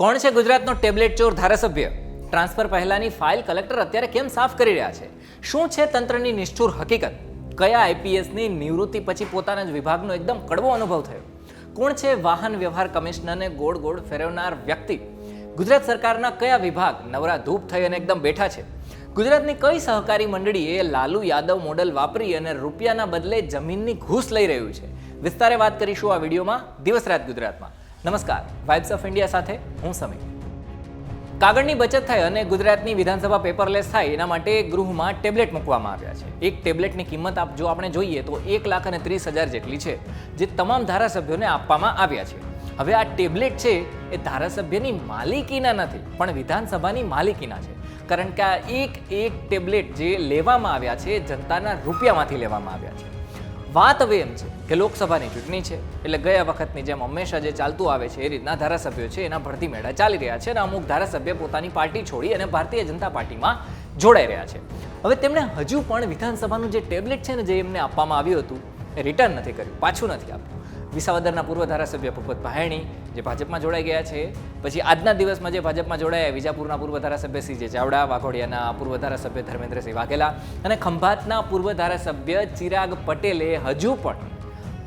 કોણ છે ગુજરાતનો ટેબ્લેટ ચોર ધારાસભ્ય? ટ્રાન્સફર પહેલાની ફાઇલ કલેક્ટર અત્યારે કેમ સાફ કરી રહ્યા છે? શું છે તંત્રની નિષ્ઠુર હકીકત? કયા આઈપીએસની નિવૃત્તિ પછી પોતાના જ વિભાગનો એકદમ કડવો અનુભવ થયો? કોણ છે વાહન વ્યવહાર કમિશનરને ગોળ ગોળ ફેરવનાર વ્યક્તિ? ગુજરાત સરકારના કયા વિભાગ નવરા ધૂપ થઈ અને એકદમ બેઠા છે? ગુજરાતની કઈ સહકારી મંડળીએ લાલુ યાદવ મોડલ વાપરી અને રૂપિયાના બદલે જમીનની ઘૂસ લઈ રહ્યું છે? વિસ્તારે વાત કરીશું આ વિડીયોમાં. દિવસ રાત ગુજરાતમાં. નમસ્કાર. વાઇબ્સ ઓફ ઇન્ડિયા સાથે હું સમીર. કાગળની બચત થાય અને ગુજરાતની વિધાનસભા પેપરલેસ થાય એના માટે ગૃહમાં ટેબ્લેટ મૂકવામાં આવ્યા છે. એક ટેબ્લેટની કિંમત આપ જો આપણે જોઈએ તો એક લાખ અને ત્રીસ હજાર જેટલી છે, જે તમામ ધારાસભ્યોને આપવામાં આવ્યા છે. હવે આ ટેબ્લેટ છે એ ધારાસભ્યની માલિકીના નથી, પણ વિધાનસભાની માલિકીના છે. કારણ કે આ એક એક ટેબ્લેટ જે લેવામાં આવ્યા છે જનતાના રૂપિયામાંથી લેવામાં આવ્યા છે. વાત હવે એમ છે કે લોકસભાની ચૂંટણી છે. એટલે ગયા વખતની જેમ હંમેશા જે ચાલતું આવે છે એ રીતના ધારાસભ્યો છે, એના ભરતી મેળા ચાલી રહ્યા છે અને અમુક ધારાસભ્ય પોતાની પાર્ટી છોડી અને ભારતીય જનતા પાર્ટીમાં જોડાઈ રહ્યા છે. હવે તેમણે હજુ પણ વિધાનસભાનું જે ટેબ્લેટ છે ને જે એમને આપવામાં આવ્યું હતું, એ રિટર્ન નથી કર્યું, પાછું નથી આપ્યું વિસાવદરના પૂર્વ ધારાસભ્ય ભગવત ભાયણી જે ભાજપમાં જોડાઈ ગયા છે. પછી આજના દિવસમાં જે ભાજપમાં જોડાયા વિજાપુરના પૂર્વ ધારાસભ્ય સી જે ચાવડા, વાઘોડિયાના પૂર્વ ધારાસભ્ય ધર્મેન્દ્રસિંહ વાઘેલા અને ખંભાતના પૂર્વ ધારાસભ્ય ચિરાગ પટેલે હજુ પણ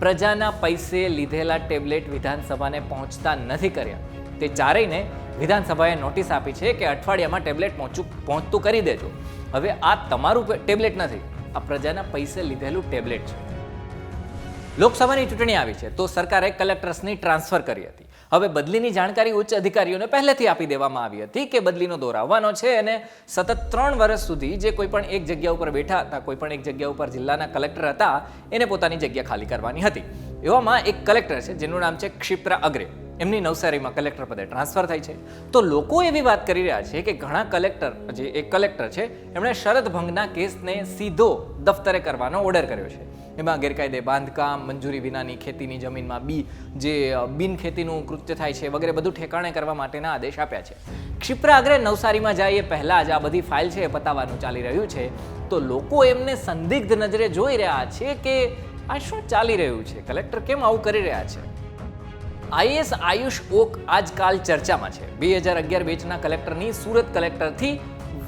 પ્રજાના પૈસે લીધેલા ટેબ્લેટ વિધાનસભાને પહોંચતા નથી કર્યા. તે ચારેયને વિધાનસભાએ નોટિસ આપી છે કે અઠવાડિયામાં ટેબ્લેટ પહોંચું, પહોંચતું કરી દેજો. હવે આ તમારું ટેબ્લેટ નથી, આ પ્રજાના પૈસે લીધેલું ટેબ્લેટ છે. લોકસભાની ચૂંટણી આવી છે, તો સરકારે કલેક્ટર્સની ટ્રાન્સફર કરી હતી. હવે બદલીની જાણકારી ઉચ્ચ અધિકારીઓને પહેલેથી આપી દેવામાં આવી હતી કે બદલીનો દોર આવવાનો છે અને સતત ત્રણ વર્ષ સુધી જે કોઈ પણ એક જગ્યા ઉપર બેઠા હતા, કોઈ પણ એક જગ્યા ઉપર જિલ્લાના કલેક્ટર હતા, એને પોતાની જગ્યા ખાલી કરવાની હતી. એવામાં એક કલેક્ટર છે, જેનું નામ છે ક્ષિપ્રા અગ્રે. એમની નવસારીમાં કલેક્ટર પદે ટ્રાન્સફર થાય છે. તો લોકો એવી વાત કરી રહ્યા છે કે ઘણા કલેક્ટર, જે એક કલેક્ટર છે, એમણે શરત ભંગના કેસને સીધો દફતરે કરવાનો ઓર્ડર કર્યો છે. એમાં ગેરકાયદે બાંધકામ, મંજૂરી વિનાની ખેતીની જમીનમાં બી, જે બિન ખેતીનું કૃત્ય થાય છે વગેરે બધું ઠેકાણે કરવા માટેના આદેશ આપ્યા છે. ક્ષિપ્રા અગ્રે નવસારીમાં જાય એ પહેલાં જ આ બધી ફાઇલ છે એ પતાવવાનું ચાલી રહ્યું છે. તો લોકો એમને સંદિગ્ધ નજરે જોઈ રહ્યા છે કે આ શું ચાલી રહ્યું છે? કલેક્ટર કેમ આવું કરી રહ્યા છે? આઈએસ આયુષ ઓક આજકાલ ચર્ચામાં છે. બે હજાર અગિયાર બેચના કલેક્ટરની સુરત કલેક્ટરથી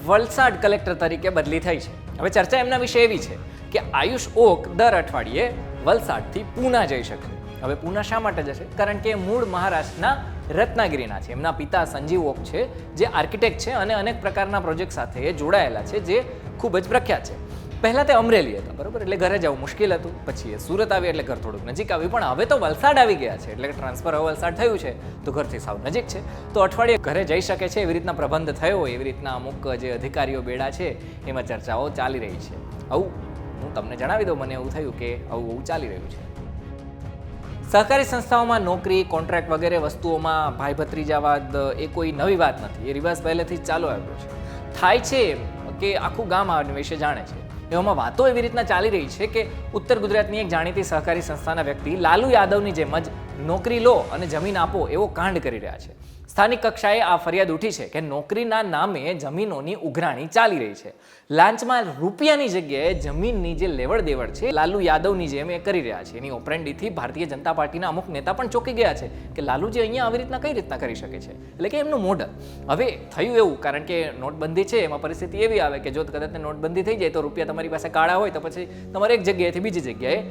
વલસાડ કલેક્ટર તરીકે બદલી થઈ છે. હવે ચર્ચા એમના વિશે એવી છે કે આયુષ ઓક દર અઠવાડિયે વલસાડથી પૂના જઈ શકે. હવે પૂના શા માટે જશે? કારણ કે મૂળ મહારાષ્ટ્રના રત્નાગીરીના છે. એમના પિતા સંજીવ ઓક છે, જે આર્કિટેક્ટ છે અને અનેક પ્રકારના પ્રોજેક્ટ સાથે જોડાયેલા છે, જે ખૂબ જ પ્રખ્યાત છે. પહેલાં તે અમરેલી હતા, બરોબર? એટલે ઘરે જવું મુશ્કેલ હતું. પછી એ સુરત આવી એટલે ઘર થોડુંક નજીક આવ્યું પણ હવે તો વલસાડ આવી ગયા છે. એટલે ટ્રાન્સફર હવે વલસાડ થયું છે, તો ઘરથી સાવ નજીક છે. તો અઠવાડિયે ઘરે જઈ શકે છે, એવી રીતના પ્રબંધ થયો હોય, એવી રીતના અમુક જે અધિકારીઓ બેડા છે, એમાં ચર્ચાઓ ચાલી રહી છે. આવું હું તમને જણાવી દઉં. મને એવું થયું કે આવું આવું ચાલી રહ્યું છે. સહકારી સંસ્થાઓમાં નોકરી, કોન્ટ્રાક્ટ વગેરે વસ્તુઓમાં ભાઈ ભત્રીજાવાદ એ કોઈ નવી વાત નથી. એ રિવાજ પહેલેથી જ ચાલુ આવ્યો છે. થાય છે કે આખું ગામ આ વિશે જાણે છે. એવામાં વાતો એવી રીતના ચાલી રહી છે કે ઉત્તર ગુજરાતની એક જાણીતી સહકારી સંસ્થાના વ્યક્તિ લાલુ યાદવની જેમ જ નોકરી લો અને જમીન આપો એવો કાંડ કરી રહ્યા છે. સ્થાનિક કક્ષાએ આ ફરિયાદ ઉઠી છે કે નોકરીના નામે જમીનોની ઉઘરાણી ચાલી રહી છે. લાંચમાં રૂપિયાની જગ્યાએ જમીનની જે લેવડ દેવડ છે, લાલુ યાદવની જેમ એ કરી રહ્યા છે. એની ઓપરેન્ડીથી ભારતીય જનતા પાર્ટીના અમુક નેતા પણ ચોંકી ગયા છે કે લાલુજી અહીંયા આવી રીતના કઈ રીતના કરી શકે છે? એટલે કે એમનું મોઢ હવે થયું એવું કારણ કે નોટબંધી છે, એમાં પરિસ્થિતિ એવી આવે કે જો કદાચ નોટબંધી થઈ જાય તો રૂપિયા તમારી પાસે કાળા હોય તો પછી તમારે એક જગ્યાએથી બીજી જગ્યાએ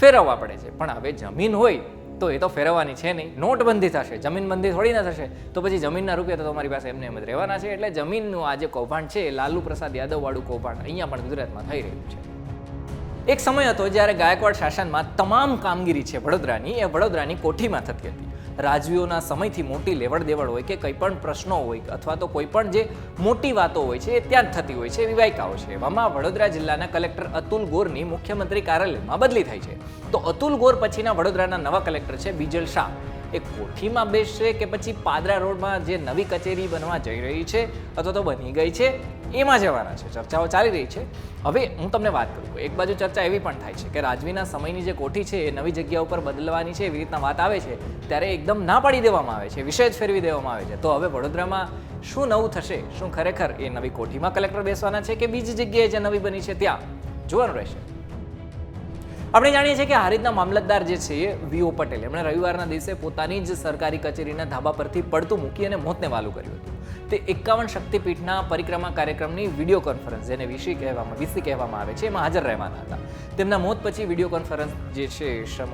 ફેરવવા પડે છે. પણ હવે જમીન હોય તો એ તો ફેરવવાની છે નહીં. નોટબંધી થશે, જમીનબંધી થોડી ના થશે. તો પછી જમીનના રૂપિયા તો તમારી પાસે એમને એમ જ રહેવાના છે. એટલે જમીનનું આ જે કૌભાંડ છે, એ લાલુ પ્રસાદ યાદવવાળું કૌભાંડ અહીંયા પણ ગુજરાતમાં થઈ રહ્યું છે. એક સમય હતો જ્યારે ગાયકવાડ શાસનમાં તમામ કામગીરી છે વડોદરાની. એ વડોદરાની કોઠીમાં થતી હતી. રાજવીઓના સમયથી મોટી લેવડ દેવડ હોય કે કંઈ પણ પ્રશ્નો હોય અથવા તો કોઈ પણ જે મોટી વાતો હોય છે એ ત્યાં જ થતી હોય છે, એવી વાયકાઓ છે. એવામાં વડોદરા જિલ્લાના કલેક્ટર અતુલ ગોરની મુખ્યમંત્રી કાર્યાલયમાં બદલી થઈ છે. તો અતુલ ગોર પછીના વડોદરાના નવા કલેક્ટર છે બીજલ શાહ. એ કોઠીમાં બેસશે કે પછી પાદરા રોડમાં જે નવી કચેરી બનવા જઈ રહી છે અથવા તો બની ગઈ છે? એમાં જવાના છે. ચર્ચાઓ ચાલી રહી છે. હવે હું તમને વાત કરું. એક બાજુ ચર્ચા એવી પણ થાય છે કે રાજવીના સમયની જે કોઠી છે એ નવી જગ્યા ઉપર બદલવાની છે એવી રીતના વાત આવે છે, ત્યારે એકદમ ના પાડી દેવામાં આવે છે. વિષય જ ફેરવી દેવામાં આવે છે. તો હવે વડોદરામાં શું નવું થશે? શું ખરેખર એ નવી કોઠીમાં કલેક્ટર બેસવાના છે કે બીજી જગ્યાએ જે નવી બની છે ત્યાં? જોવાનું રહેશે. આપણે જાણીએ છીએ કે હારીજના મામલતદાર જે છે વીઓ પટેલ, એમણે રવિવારના દિવસે પોતાની જ સરકારી કચેરીના ધાબા પરથી પડતું મૂકી અને મોતને વાલું કર્યું હતું. તે એકાવન શક્તિપીઠના પરિક્રમા કાર્યક્રમની વીડિયો કોન્ફરન્સ, જેને વિશી કહેવામાં વિસી કહેવામાં આવે છે, એમાં હાજર રહેવાના હતા. તેમના મોત પછી વીડિયો કોન્ફરન્સ જે છે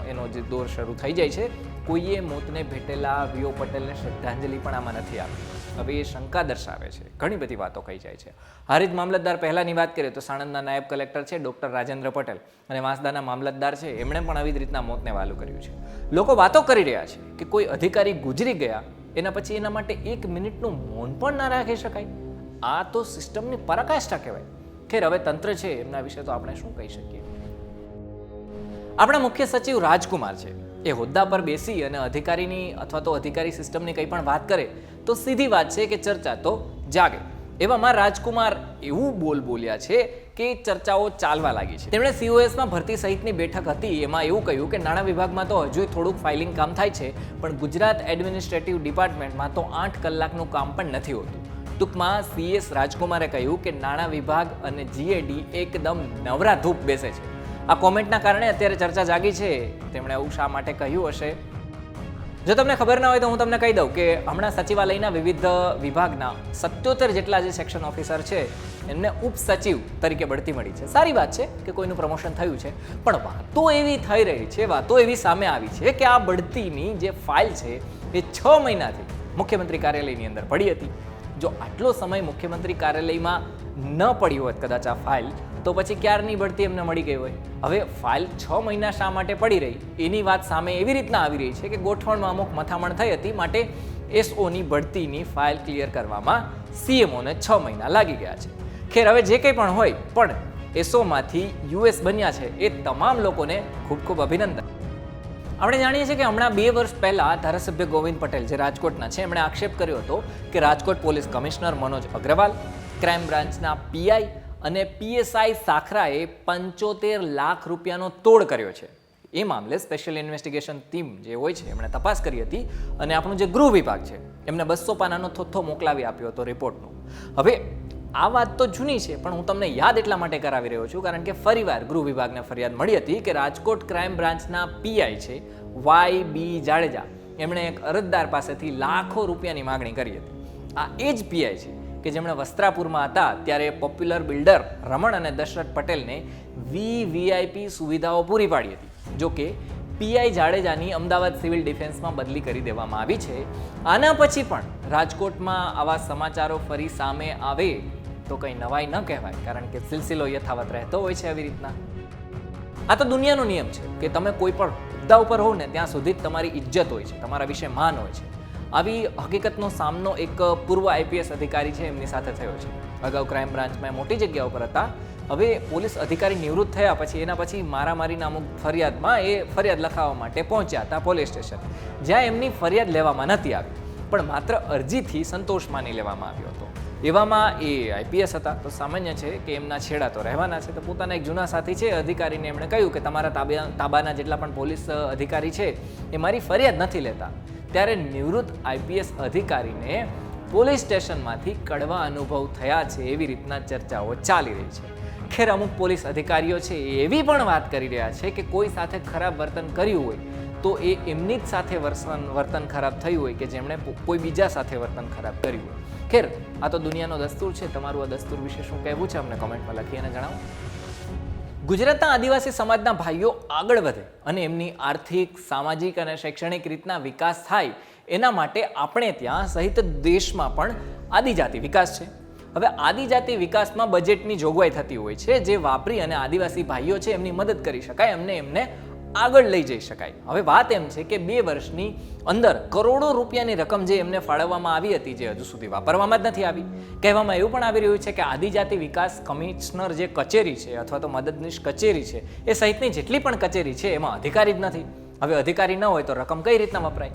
એનો જે દોર શરૂ થઈ જાય છે, કોઈએ મોતને ભેટેલા વીઓ પટેલને શ્રદ્ધાંજલિ પણ આમાં નથી આપી. હવે એ શંકા દર્શાવે છે. ઘણી બધી વાતો કહી જાય છે. હરિત મામલતદાર પહેલાંની વાત કરીએ તો સાણંદના નાયબ કલેક્ટર છે, ડૉક્ટર રાજેન્દ્ર પટેલ. અને વાંસદાના મામલતદાર છે, એમણે પણ આવી જ રીતના મોતને વાલું કર્યું છે. લોકો વાતો કરી રહ્યા છે કે કોઈ અધિકારી ગુજરી ગયા એના પછી એના માટે એક મિનિટનું મૌન પણ ના રાખી શકાય. આ તો સિસ્ટમની પરાકાષ્ઠા કહેવાય. ખેર, હવે તંત્ર છે, એમના વિશે તો આપણે શું કહી શકીએ? આપણા મુખ્ય સચિવ રાજકુમાર છે. એ હોદ્દા પર બેસી અને અધિકારીની અથવા તો અધિકારી સિસ્ટમની કંઈ પણ વાત કરે, તો સીધી વાત છે કે ચર્ચા તો જાગે. એવામાં રાજકુમાર એવું બોલ બોલ્યા છે કે ચર્ચાઓ ચાલવા લાગી છે. તેમણે સીઓએસમાં ભરતી સહિતની બેઠક હતી, એમાં એવું કહ્યું કે નાણાં વિભાગમાં તો હજુ થોડુંક ફાઇલિંગ કામ થાય છે, પણ ગુજરાત એડમિનિસ્ટ્રેટિવ ડિપાર્ટમેન્ટમાં તો આઠ કલાકનું કામ પણ નથી હોતું. ટૂંકમાં સીએસ રાજકુમારે કહ્યું કે નાણાં વિભાગ અને જીએડી એકદમ નવરા ધૂપ બેસે છે. આ કોમેન્ટના કારણે અત્યારે ચર્ચા જાગી છે. તેમણે આવું શા માટે કહ્યું હશે? જો તમને ખબર ના હોય તો હું તમને કહી દઉં કે હમણાં સચિવાલયના વિવિધ વિભાગના સત્યોતેર જેટલા જે સેક્શન ઓફિસર છે, એમને ઉપસચિવ તરીકે બઢતી મળી છે. સારી વાત છે કે કોઈનું પ્રમોશન થયું છે, પણ વાતો એવી થઈ રહી છે, વાતો એવી સામે આવી છે કે આ બઢતીની જે ફાઇલ છે, એ છ મહિનાથી મુખ્યમંત્રી કાર્યાલયની અંદર પડી હતી. જો આટલો સમય મુખ્યમંત્રી કાર્યાલયમાં ન પડી હોત કદાચ આ ફાઇલ તો પછી ક્યારની બઢતી એમને મળી ગઈ હોય? હવે ફાઇલ છ મહિના શા માટે પડી રહી? એની વાત સામે એવી રીતના આવી રહી છે કે ગોઠવણમાં અમુક મથામણ થઈ હતી, માટે એસઓની બઢતીની ફાઇલ ક્લિયર કરવામાં સીએમઓને છ મહિના લાગી ગયા છે. ખેર, હવે જે કંઈ પણ હોય, પણ એસઓમાંથી યુએસ બન્યા છે એ તમામ લોકોને ખૂબ ખૂબ અભિનંદન. આપણે જાણીએ છીએ કે હમણાં બે વર્ષ પહેલાં ધારાસભ્ય ગોવિંદ પટેલ, જે રાજકોટના છે, એમણે આક્ષેપ કર્યો હતો કે Rajkot police commissioner Manoj Agrawal, crime બ્રાન્ચના પીઆઈ અને પીએસઆઈ સાખરાએ પંચોતેર લાખ રૂપિયાનો તોડ કર્યો છે. એ મામલે સ્પેશિયલ ઇન્વેસ્ટિગેશન ટીમ જે હોય છે, એમણે તપાસ કરી હતી અને આપણું જે ગૃહ વિભાગ છે, એમને બસો પાનાનો થોથો મોકલાવી આપ્યો હતો રિપોર્ટનો હવે, આ વાત તો જૂની છે, પણ હું તમને યાદ એટલા માટે કરાવી રહ્યો છું, કારણ કે ફરીવાર ગૃહ વિભાગને ફરિયાદ મળી હતી કે રાજકોટ ક્રાઇમ બ્રાન્ચના પીઆઈ છે વાય બી જાડેજા, એમણે એક અરજદાર પાસેથી લાખો રૂપિયાની માગણી કરી હતી. આ એ જ પીઆઈ છે. કે જેમણે વસ્ત્રાપુરમાં હતા, ત્યારે પોપ્યુલર બિલ્ડર રમણ અને દશરથ પટેલને વી વીઆઈપી સુવિધાઓ પૂરી પાડી હતી. જોકે પીઆઈ જાડેજાની અમદાવાદ સિવિલ ડિફેન્સમાં બદલી કરી દેવામાં આવી છે. આના પછી પણ રાજકોટમાં આવા સમાચારો ફરી સામે આવે તો કંઈ નવાઈ ન કહેવાય, કારણ કે સિલસિલો યથાવત રહેતો હોય છે આવી રીતના. આ તો દુનિયાનો નિયમ છે કે તમે કોઈ પણ મુદ્દા ઉપર હોવ ને, ત્યાં સુધી જ તમારી ઇજ્જત હોય છે, તમારા વિશે માન હોય છે. આવી હકીકતનો સામનો એક પૂર્વ આઈપીએસ અધિકારી છે, એમની સાથે થયો છે. અગાઉ ક્રાઇમ બ્રાન્ચમાં મોટી જગ્યા ઉપર હતા. હવે પોલીસ અધિકારી નિવૃત્ત થયા પછી, એના પછી મારામારીના અમુક ફરિયાદમાં એ ફરિયાદ લખાવવા માટે પહોંચ્યા હતા પોલીસ સ્ટેશન. જ્યાં એમની ફરિયાદ લેવામાં નથી આવી, પણ માત્ર અરજીથી સંતોષ માની લેવામાં આવ્યો હતો. એવામાં એ આઈપીએસ હતા, તો સામાન્ય છે કે એમના છેડા તો રહેવાના છે, તો પોતાના એક જૂના સાથી છે, અધિકારીને એમણે કહ્યું કે તમારા તાબા તાબાના જેટલા પણ પોલીસ અધિકારી છે, એ મારી ફરિયાદ નથી લેતા. ત્યારે નિવૃત્ત આઈપીએસ અધિકારીને પોલીસ સ્ટેશનમાંથી કડવા અનુભવ થયા છે એવી રીતના ચર્ચાઓ ચાલી રહી છે. ખેર અમુક પોલીસ અધિકારીઓ છે એવી પણ વાત કરી રહ્યા છે કે કોઈ સાથે ખરાબ વર્તન કર્યું હોય તો એ એમની જ સાથે વર્તન વર્તન ખરાબ થયું હોય કે જેમણે કોઈ બીજા સાથે વર્તન ખરાબ કર્યું હોય. ખેર, આ તો દુનિયાનો દસ્તુર છે. તમારું આ દસ્તુર વિશે શું કહેવું છે? અમને કોમેન્ટમાં લખી અને જણાવો. ગુજરાતના આદિવાસી સમાજના ભાઈઓ આગળ વધે અને એમની આર્થિક, સામાજિક અને શૈક્ષણિક રીતના વિકાસ થાય, એના માટે આપણે ત્યાં સહિત દેશમાં પણ આદિજાતિ વિકાસ છે. હવે આદિજાતિ વિકાસમાં બજેટની જોગવાઈ થતી હોય છે, જે વાપરી અને આદિવાસી ભાઈઓ છે એમની મદદ કરી શકાય, એમને એમને આગળ લઈ જઈ શકાય. હવે વાત એમ છે કે બે વર્ષની અંદર કરોડો રૂપિયાની રકમ જે એમને ફાળવવામાં આવી હતી જે હજુ સુધી વાપરવામાં જ નથી આવી. કહેવામાં એવું પણ આવી રહ્યું છે કે આદિજાતિ વિકાસ કમિશનર જે કચેરી છે અથવા તો મદદનીશ કચેરી છે, એ સહિતની જેટલી પણ કચેરી છે, એમાં અધિકારી જ નથી. હવે અધિકારી ન હોય તો રકમ કઈ રીતના વપરાય?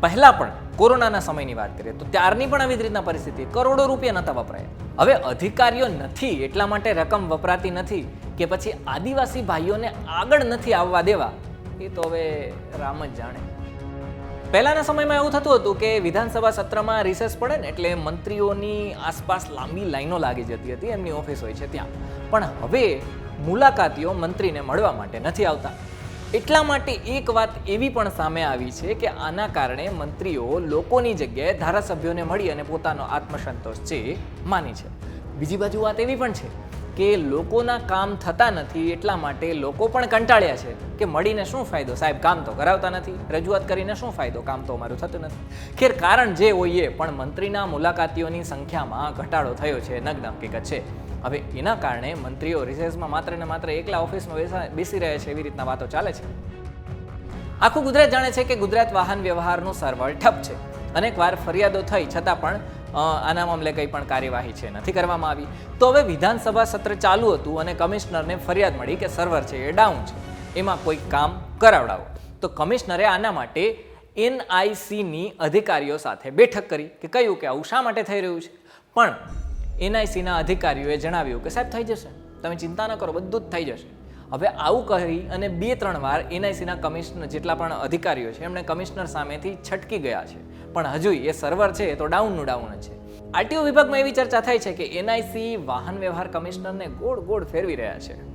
પહેલા પણ કોરોનાના સમયની વાત કરીએ તો ત્યારની પણ આવી જ રીતના પરિસ્થિતિ. કરોડો રૂપિયા નહોતા વપરાયા. હવે અધિકારીઓ નથી, એટલા માટે રકમ વપરાતી નથી કે પછી આદિવાસી ભાઈઓને આગળ નથી આવવા દેવા. એ તો હવે રામ જ જાણે. પહેલાના સમયમાં એવું થતું હતું કે વિધાનસભા સત્રમાં રિસેસ પડે ને એટલે મંત્રીઓની આસપાસ લાંબી લાઈનો લાગી જતી હતી, એમની ઓફિસ હોય છે ત્યાં. પણ હવે મુલાકાતીઓ મંત્રીને મળવા માટે નથી આવતા. એટલા માટે એક વાત એવી પણ સામે આવી છે કે આના કારણે મંત્રીઓ લોકોની જગ્યાએ ધારાસભ્યોને મળી અને પોતાનો આત્મસંતોષ છે માની છે. બીજી બાજુ વાત એવી પણ છે કે લોકોના કામ થતા નથી એટલા માટે લોકો પણ કંટાળ્યા છે કે મળીને શું ફાયદો? સાહેબ, કામ તો કરાવતા નથી. રજૂઆત કરીને શું ફાયદો? કામ તો અમારું થતું નથી. ખેર કારણ જે હોઈએ પણ મંત્રીના મુલાકાતીઓની સંખ્યામાં ઘટાડો થયો છે, નગ્ન હકીકત છે. હવે એના કારણે મંત્રીઓ રિસેસમાં માત્ર ને માત્ર એકલા ઓફિસમાં બેસી રહે છે એવી રીતના વાતો ચાલે છે. આખું ગુજરાત જાણે છે કે ગુજરાત વાહન વ્યવહારનું સર્વર ઠપ છે. અનેક વાર ફરિયાદો થઈ છતાં પણ આના મામલે કંઈ પણ કાર્યવાહી છે નથી કરવામાં આવી. તો હવે વિધાનસભા સત્ર ચાલુ હતું અને કમિશનરને ફરિયાદ મળી કે સર્વર છે એ ડાઉન છે. એમાં કોઈ કામ કરાવડાવો. તો કમિશનરે આના માટે એનઆઈસીની અધિકારીઓ સાથે બેઠક કરી કે કહ્યું કે આવું શા માટે થઈ રહ્યું છે? પણ એનઆઈસીના અધિકારીઓએ જણાવ્યું કે, સાહેબ, થઈ જશે. તમે ચિંતા ન કરો, બધું જ થઈ જશે. હવે આવું કહી અને બે ત્રણ વાર એનઆઈસીના કમિશનર જેટલા પણ અધિકારીઓ છે, એમણે કમિશનર સામેથી છટકી ગયા છે. પણ હજુ એ સર્વર છે તો ડાઉનનું ડાઉન છે. આરટીઓ વિભાગમાં એવી ચર્ચા થાય છે કે, એનઆઈસી વાહન વ્યવહાર કમિશનરને ગોળ ગોળ ફેરવી રહ્યા છે.